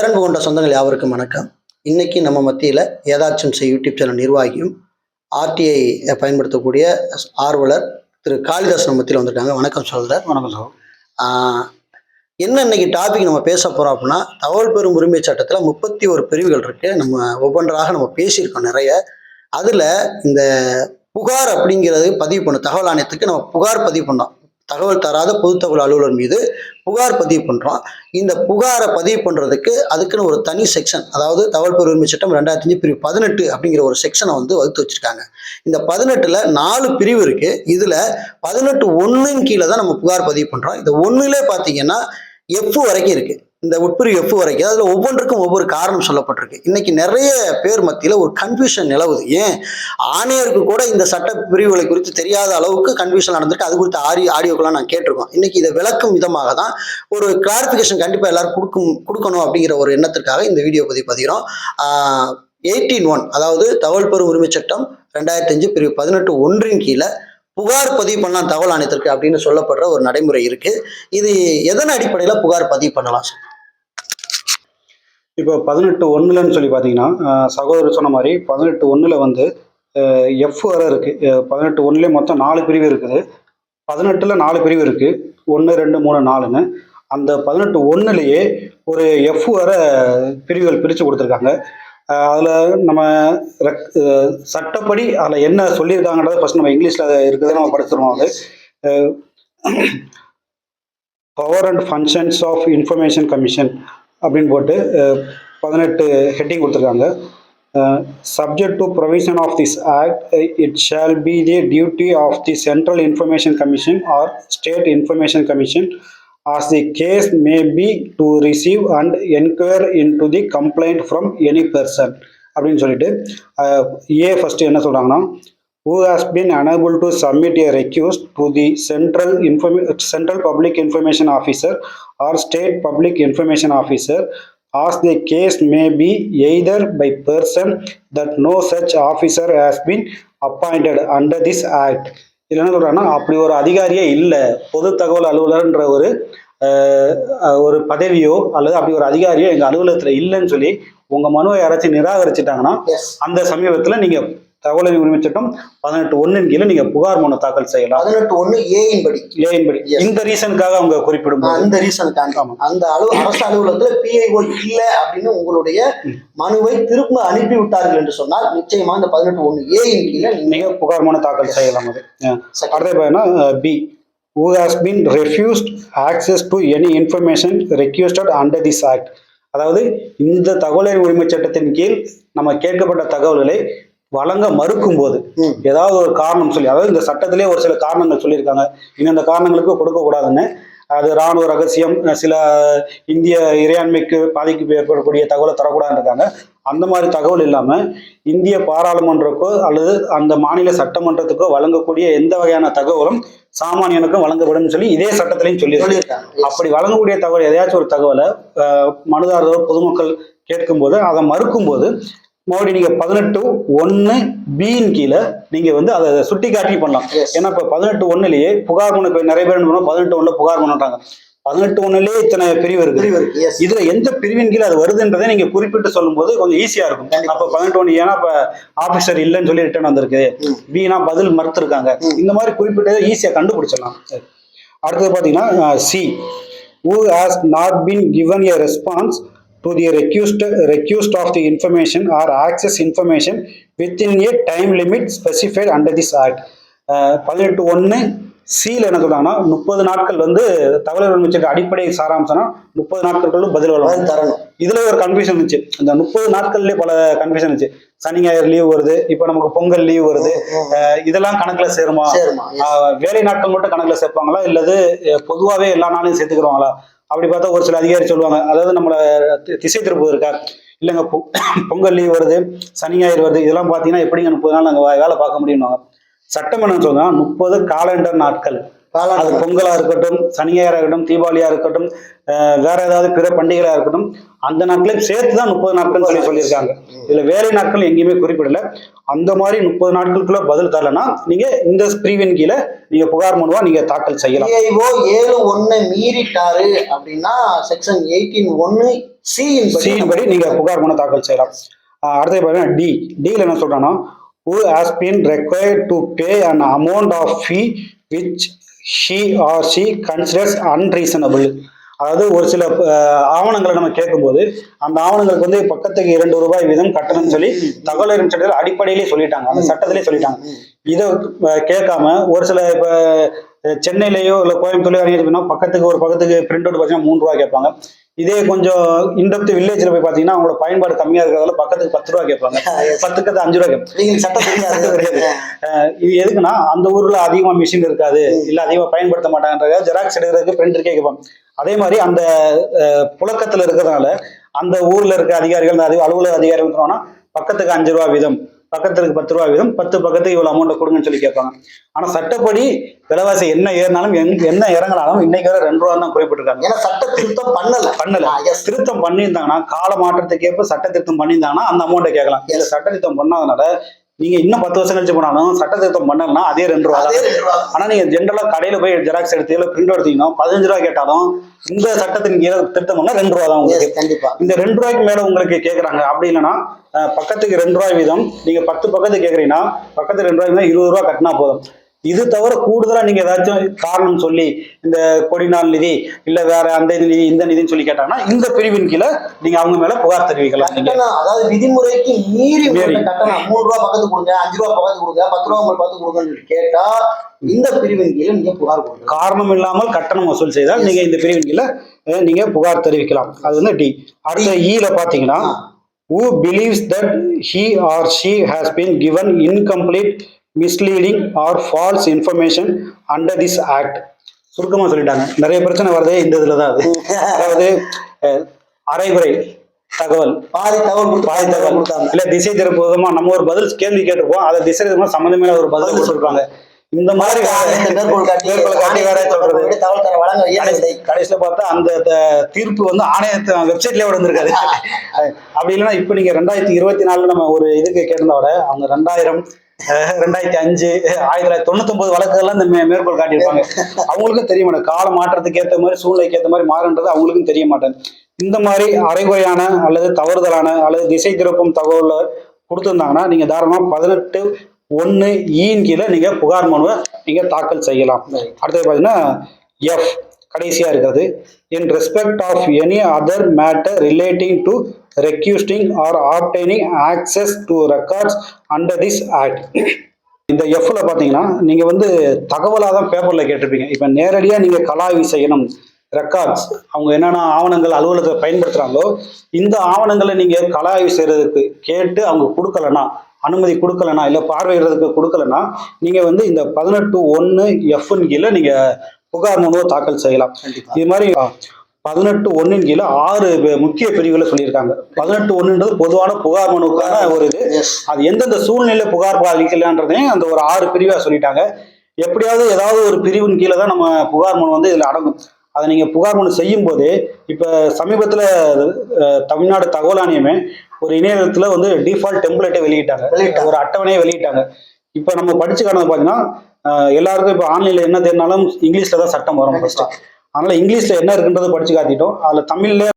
பேரன்பு கொண்ட சொந்தங்கள் யாவருக்கும் வணக்கம். இன்னைக்கு நம்ம மத்தியில் ஏதாச்சும் செய் யூடியூப் சேனல் நிர்வாகியும் ஆர்டிஐ பயன்படுத்தக்கூடிய ஆர்வலர் திரு காளிதாஸ் நம்ம மத்தியில் வந்திருக்காங்க வணக்கம் சொல்கிறார் வணக்கம் சார் என்ன இன்னைக்கு டாபிக் நம்ம பேச போறோம் அப்படின்னா தகவல் பெறும் உரிமை சட்டத்தில் முப்பத்தி ஒரு பிரிவுகள் இருக்கு. நம்ம ஒவ்வொன்றாக நம்ம பேசியிருக்கோம் நிறைய. அதில் இந்த புகார் அப்படிங்கிறது பதிவு பண்ணோம் தகவல் ஆணையத்துக்கு நம்ம புகார் பதிவு பண்ணோம். தகவல் தராத பொது தகவல் அலுவலர் மீது புகார் பதிவு பண்ணுறோம் இந்த புகாரை பதிவு பண்ணுறதுக்கு அதுக்குன்னு ஒரு தனி செக்ஷன் அதாவது தகவல் பொருள் உரிமை சட்டம் ரெண்டாயிரத்தி அஞ்சு பிரிவு பதினெட்டு அப்படிங்கிற ஒரு செக்ஷனை வந்து வகுத்து வச்சுருக்காங்க. இந்த பதினெட்டில் நாலு பிரிவு இருக்குது இதில் பதினெட்டு ஒன்றின் கீழே தான் நம்ம புகார் பதிவு பண்ணுறோம் இந்த ஒன்றுலே பார்த்தீங்கன்னா எஃப் வரைக்கும் இருக்குது இந்த உட்பிரிவு எஃப் வரைக்கும்? அதில் ஒவ்வொன்றுக்கும் ஒவ்வொரு காரணம் சொல்லப்பட்டிருக்கு. இன்னைக்கு நிறைய பேர் மத்தியில் ஒரு கன்ஃபியூஷன் நிலவுது. ஏன்? ஆணையருக்கு கூட இந்த சட்ட பிரிவுகளை குறித்து தெரியாத அளவுக்கு கன்ஃபியூஷன் நடந்திருக்கு. அது குறித்து ஆடி ஆடியோக்கெல்லாம் நான் கேட்டிருக்கோம். இன்னைக்கு இதை விளக்கும் விதமாக தான் ஒரு கிளாரிஃபிகேஷன் கண்டிப்பாக எல்லாரும் கொடுக்கும் கொடுக்கணும் அப்படிங்கிற ஒரு எண்ணத்திற்காக இந்த வீடியோ பதிவு பதிகிறோம். எயிட்டீன் ஒன் அதாவது தகவல் பெறும் உரிமை சட்டம் ரெண்டாயிரத்தி அஞ்சு பிரிவு பதினெட்டு ஒன்றின் கீழே புகார் பதிவு பண்ணலாம் தகவல் ஆணையத்திற்கு அப்படின்னு சொல்லப்படுற ஒரு நடைமுறை இருக்கு. இது எதன் அடிப்படையில் புகார் பதிவு பண்ணலாம் சார்? இப்போ பதினெட்டு ஒன்றுலன்னு சொல்லி பார்த்தீங்கன்னா சகோதரர் சொன்ன மாதிரி பதினெட்டு ஒன்றில் வந்து எஃப் வர இருக்குது பதினெட்டு ஒன்றுலேயே மொத்தம் நாலு பிரிவு இருக்குது. பதினெட்டில் நாலு பிரிவு இருக்குது ஒன்று ரெண்டு மூணு நாலுன்னு. அந்த பதினெட்டு ஒன்றுலேயே ஒரு எஃப் வர பிரிவுகள் பிரித்து கொடுத்துருக்காங்க. அதில் நம்ம ரெக் சட்டப்படி அதில் என்ன சொல்லியிருக்காங்கன்றத ஃபஸ்ட் நம்ம இங்கிலீஷில் இருக்கிறத நம்ம படிச்சிருவோம் அது. Power and functions of information commission அப்படின்னு போட்டு பதினெட்டு ஹெட்டிங் கொடுத்துருக்காங்க. Subject to provision of this act it shall be the duty of the central information commission or state information commission as the case may be to receive and inquire into the complaint from any person. அப்படின்னு சொல்லிட்டு ஏ first என்ன சொல்கிறாங்கன்னா who has been unable to submit a request to the central inform- central public information officer or state public information officer as the case may be either by person that no such officer has been appointed under this act இதுல என்ன சொல்றாங்கன்னா அப்படி ஒரு அதிகாரியே இல்லை பொது தகவல் அலுவலர்ன்ற ஒரு ஒரு பதவியோ அல்லது அப்படி ஒரு அதிகாரியோ எங்க அலுவலகத்துல இல்லைன்னு சொல்லி உங்க மனுவை யாராச்சும் நிராகரிச்சிட்டாங்கன்னா அந்த சமீபத்துல நீங்க தகவல் உரிமை சட்டம் பதினெட்டு ஒன்றின் கீழே நீங்க புகார் மனு தாக்கல் செய்யலாம். பதினெட்டு ஒன்று ஏயின் படி. Yes. இந்த ரீசனுக்காக அவங்க குறிப்பிடும் அந்த ரீசனுக்காக அந்த அலுவ அரசு அலுவலகத்துல பிஐஓ இல்லை அப்படின்னு உங்களுடைய மனுவை திரும்ப அனுப்பி விட்டார்கள் என்று சொன்னால் நிச்சயமா இந்த பதினெட்டு ஒன்று ஏயின் கீழே நீங்க புகார் மனு தாக்கல் செய்யலாம் அது. அடுத்த பார்த்தீங்கன்னா B who has been refused access to any information requested under this act? அதாவது இந்த தகவல் உரிமை சட்டத்தின் கீழ் நம்ம கேட்கப்பட்ட தகவல்களை வழங்க மறுக்கும் போது. ஏதாவது ஒரு காரணம் சொல்லி அதாவது இந்த சட்டத்திலே ஒரு சில காரணங்கள் சொல்லியிருக்காங்க இந்தந்த காரணங்களுக்கு கொடுக்கக்கூடாதுன்னு அது ராணுவ ரகசியம் சில இந்திய இறையாண்மைக்கு பாதிப்பு ஏற்படக்கூடிய தகவலை தரக்கூடாதுன்னு இருக்காங்க அந்த மாதிரி தகவல் இல்லாம இந்திய பாராளுமன்றக்கோ அல்லது அந்த மாநில சட்டமன்றத்துக்கோ வழங்கக்கூடிய எந்த வகையான தகவலும் சாமானியனுக்கும் வழங்கப்படும் சொல்லி இதே சட்டத்திலையும் சொல்லி. அப்படி வழங்கக்கூடிய தகவல் எதையாச்சும் ஒரு தகவலை மனுதாரரோ பொதுமக்கள் கேட்கும்போது அதை மறுக்கும்போது மறுபடியும் நீங்க பதினெட்டு ஒன்று பியின் கீழே நீங்க வந்து அதை சுட்டி காட்டி பண்ணலாம். ஏன்னா இப்ப பதினெட்டு ஒண்ணுலயே புகார் இப்ப நிறைய பேர் என்ன பதினெட்டு ஒண்ணுல புகார் பண்ணுறாங்க பதினெட்டு ஒண்ணுலயே இத்தனை பிரிவு இருக்கு பிரிவு இருக்கு எஸ் இதுல எந்த பிரிவின் கீழே அது வருதுன்றதை நீங்க குறிப்பிட்டு சொல்லும்போது கொஞ்சம் ஈஸியா இருக்கும். அப்ப பதினெட்டு ஒண்ணு ஏன்னா இப்ப ஆபீசர் இல்லைன்னு சொல்லி ரிட்டர்ன் வந்திருக்கு. பினா பதில் மறுத்திருக்காங்க. இந்த மாதிரி குறிப்பிட்டதை ஈஸியா கண்டுபிடிச்சிடலாம். அடுத்தது பாத்தீங்கன்னா C who has not been given a response to the request request of the information or access information within a time limit specified under this act. பதினெட்டு ஒன்று சியில் என்ன சொல்றாங்கன்னா முப்பது நாட்கள் வந்து தகவல் சட்ட அடிப்படை சாராம்சம்னா முப்பது நாட்களுக்குள்ள பதில் வரும். தரணும். இதுல ஒரு கன்ஃபியூஷன் இருந்துச்சு இந்த முப்பது நாட்கள்லயே பல கன்ஃபியூஷன் இருந்துச்சு சனி ஞாயிறு லீவ் வருது. இப்போ நமக்கு பொங்கல் லீவ் வருது. இதெல்லாம் கணக்குல சேருமா? வேலை நாட்கள் மட்டும் கணக்குல சேர்ப்பாங்களா? இல்லது அஹ் பொதுவாவே எல்லா நாளையும் சேர்த்துக்கிறவாங்களா அப்படி பார்த்தா ஒரு சில அதிகாரி சொல்லுவாங்க அதாவது நம்மளை திசை திருப்புவதற்கா இருக்கா? இல்லைங்க பொ- பொங்கல் லீவ் வருது சனி ஞாயிறு வருது இதெல்லாம் பார்த்தீங்கன்னா எப்படிங்க முப்பது நாள் நாங்கள் வேலை பார்க்க முடியும்னாங்க சட்டம் என்ன சொன்னால் முப்பது காலண்டர் நாட்கள். அது பொங்கலா இருக்கட்டும் சனியாரா இருக்கட்டும் தீபாவளியா இருக்கட்டும் வேற ஏதாவது பிற பண்டிகைகளா இருக்கட்டும் அந்த நாட்களையும் சேர்த்து தான் முப்பது நாட்கள் சொல்லி சொல்லியிருக்காங்க. இதுல வேலை நாட்கள் எங்கேயுமே குறிப்பிடல. அந்த மாதிரி முப்பது நாட்களுக்குள்ள பதில் தரலன்னா நீங்க இந்த பிரிவின் கீழே நீங்க புகார் மனுவா நீங்க தாக்கல் செய்யலாம். டிஐஓ ஏழு ஒண்ணு மீறிட்டாரு அப்படின்னா செக்ஷன் எயிட்டீன் ஒன்னு சியின் சியின் படி நீங்க புகார் மனு தாக்கல் செய்யலாம். அடுத்தது பாத்தீங்கன்னா டி டியில் என்ன சொல்றாங்கன்னா who has been required to pay an amount of fee which she or she considers unreasonable அதாவது ஒரு சில ஆவணங்களை நம்ம கேட்கும்போது அந்த ஆவணங்களுக்கு வந்து பக்கத்துக்கு இரண்டு ரூபாய் வீதம் கட்டணம்னு சொல்லி தகவல் சட்டத்தில் அடிப்படையிலே சொல்லிட்டாங்க. அந்த சட்டத்திலே சொல்லிட்டாங்க. இதை கேட்காம ஒரு சில இப்ப சென்னையிலேயோ இல்லை கோயம்புத்தூர்லயோ அறிஞர் பக்கத்துக்கு ஒரு பக்கத்துக்கு பிரிண்ட் அவுட் பார்த்தீங்கன்னா மூணு ரூபா கேட்பாங்க. இதே கொஞ்சம் இன்டெப்த் வில்லேஜில் போய் பார்த்தீங்கன்னா அவங்களோட பயன்பாடு கம்மியாக இருக்கிறதால பக்கத்துக்கு பத்து ரூபா கேட்பாங்க. பத்துக்கு அது அஞ்சு ரூபா கேட்பாங்க. சட்டம் தெரியாது அஹ் இது எதுக்குன்னா அந்த ஊர்ல அதிகமா மிஷின் இருக்காது. இல்ல அதிகமா பயன்படுத்த மாட்டாங்கன்றத ஜெராக்ஸ் எடுக்கிறதுக்கு பிரிண்டருக்கே கேட்பாங்க. அதே மாதிரி அந்த புழக்கத்துல இருக்கிறதுனால அந்த ஊர்ல இருக்க அதிகாரிகள் அதிக- அலுவலக அதிகாரிகள் பக்கத்துக்கு அஞ்சு ரூபா வீதம். பக்கத்துக்கு பத்து ரூபா வீதம். பத்து பக்கத்துக்கு இவ்வளவு அமௌண்ட்டை கொடுங்கன்னு சொல்லி கேட்பாங்க. ஆனா சட்டப்படி விலைவாசி என்ன ஏறினாலும் என்ன இறங்கினாலும் இன்னைக்கு வரை ரெண்டு ரூபா தான் குறிப்பிட்டிருக்காங்க. ஏன்னா சட்ட திருத்தம் பண்ணல. பண்ணல. திருத்தம் பண்ணியிருந்தாங்கன்னா கால மாற்றத்துக்கு ஏற்ப சட்ட திருத்தம் பண்ணியிருந்தாங்கன்னா அந்த அமௌண்ட்டை கேட்கலாம். இல்ல சட்ட திருத்தம் பண்ணாதனால நீங்க இன்னும் பத்து வருஷம் கழிச்சு போனாலும் சட்ட திருத்தம் பண்ணலன்னா அதே ரெண்டு ரூபா. ஆனா நீங்க ஜென்ரலா கடையில போய் ஜெராக்ஸ் எடுத்து இல்ல பிரிண்ட் எடுத்தீங்கன்னா பதினஞ்சு ரூபா கேட்டாலும் இந்த சட்டத்தின் கீழே திருத்தம் பண்ணா ரெண்டு ரூபா தான் உங்களுக்கு. கண்டிப்பா. இந்த ரெண்டு ரூபாய்க்கு மேல உங்களுக்கு கேக்குறாங்க. அப்படி இல்லைன்னா பக்கத்துக்கு ரெண்டு ரூபாய் வீதம் நீங்க பத்து பக்கத்துக்கு கேக்குறீங்கன்னா பக்கத்துக்கு ரெண்டு ரூபாய் இருபது ரூபா கட்டினா போதும். இது தவிர கூடுதலா நீங்க ஏதாச்சும் காரணம் சொல்லி இந்த கொடிநாள் நிதி இல்ல வேற அந்த நிதி இந்த நிதின்னு சொல்லி கேட்டாங்கன்னா இந்த பிரிவின் கீழே நீங்க அவங்க மேல புகார் தெரிவிக்கலாம். அதாவது விதிமுறைக்கு மீறி கட்டணம். மூணு ரூபா பக்கத்து கொடுங்க அஞ்சு ரூபா பக்கத்து கொடுங்க பத்து ரூபா உங்களுக்கு பக்கத்து கொடுங்கன்னு சொல்லி கேட்டா இந்த பிரிவின் கீழே நீங்க புகார் கொடுங்க காரணம் இல்லாமல் கட்டணம் வசூல் செய்தால் நீங்க இந்த பிரிவின் கீழே அஹ், நீங்க புகார் தெரிவிக்கலாம். அது வந்து டி. அடுத்த ஈல பாத்தீங்கன்னா who believes that he or she has been given incomplete misleading or false information under this act. சுருக்கமா சொல்லிட்டாங்க. நிறைய பிரச்சனை வருதே இந்த இதுல தான் அது. அதாவது அரைகுறை தகவல். பாதி தகவல் பாதி தகவல் கொடுத்தாங்க. இல்ல திசை திருப்பு விதமா நம்ம ஒரு பதில் கேள்வி கேட்டிருப்போம். அதை திசை திருப்பமா சம்மந்தமே ஒரு பதில் கொடுத்துருப்பாங்க இந்த மாதிரி கடைசியில பார்த்தா அந்த தீர்ப்பு வந்து ஆணையத்து வெப்சைட்லயே விழுந்திருக்காது அப்படி இல்லைன்னா இப்ப நீங்க ரெண்டாயிரத்தி இருபத்தி நாலுல நம்ம ஒரு இதுக்கு கேட்டிருந்த விட அவங்க ரெண்டாயிரம் ரெண்டாயிரத்தி அஞ்சு ஆயிரத்தி தொள்ளாயிரத்தி தொண்ணூத்தி ஒன்பது வழக்குகள்லாம் இந்த மேற்கோள் காட்டியிருப்பாங்க. அவங்களுக்கும் தெரிய மாட்டேன். கால மாற்றத்துக்கு ஏற்ற மாதிரி சூழ்நிலைக்கு ஏற்ற மாதிரி மாறுன்றது அவங்களுக்கும் தெரிய மாட்டேன். இந்த மாதிரி அரைகுறையான அல்லது தவறுதலான அல்லது திசை திருப்பும் தகவலை கொடுத்துருந்தாங்கன்னா நீங்க தாராளமா பதினெட்டு ஒன்னு ஈன் கீழே நீங்க புகார் மனுவை நீங்க தாக்கல் செய்யலாம். அடுத்தது பாத்தீங்கன்னா எஃப் கடைசியா இருக்கிறது. In respect of any other matter relating to requesting or obtaining access to records under this act இந்த எஃப்ல பாத்தீங்கன்னா நீங்க வந்து தகவலாக தான் பேப்பர்ல கேட்டிருப்பீங்க. இப்போ நேரடியா நீங்க கலாய்வு செய்யணும் ரெக்கார்ட்ஸ் அவங்க என்னென்ன ஆவணங்கள் அலுவலகத்தை பயன்படுத்துறாங்களோ இந்த ஆவணங்களை நீங்க கலாய்வு செய்யறதுக்கு கேட்டு அவங்க கொடுக்கலனா அனுமதி கொடுக்கலனா இல்ல பார்வையிடுறதுக்கு கொடுக்கலனா நீங்க வந்து இந்த பதினெட்டு ஒன்னு எஃப்னு கீழே நீங்க புகார் மனுவை தாக்கல் செய்யலாம். இது மாதிரி பதினெட்டு ஒன்னின் கீழே ஆறு முக்கிய பிரிவுகளை சொல்லியிருக்காங்க. பதினெட்டு ஒன்றுன்றது பொதுவான புகார் மனுவுக்கான ஒரு இது. அது எந்தெந்த சூழ்நிலை புகார் அளிக்கலான்றதையும் அந்த ஒரு ஆறு பிரிவா சொல்லிட்டாங்க. எப்படியாவது ஏதாவது ஒரு பிரிவின் கீழே தான் நம்ம புகார் மனு வந்து இதுல அடங்கும். அதை நீங்க புகார் மனு செய்யும் போது இப்ப சமீபத்துல தமிழ்நாடு தகவல் ஆணையமே ஒரு இணையதளத்துல வந்து டிஃபால்ட் டெம்ப்ளேட்டை வெளியிட்டாங்க. ஒரு அட்டவணையை வெளியிட்டாங்க. இப்ப நம்ம படிச்சு காணது பாத்தீங்கன்னா அஹ், எல்லாருக்கும் இப்ப ஆன்லைன்ல என்ன தேடினாலும் இங்கிலீஷ்ல தான் சட்டம் வரும் first. அதனால இங்கிலீஷ்ல என்ன இருக்குன்றதை படிச்சு காட்டிட்டோம். அதுல தமிழ்ல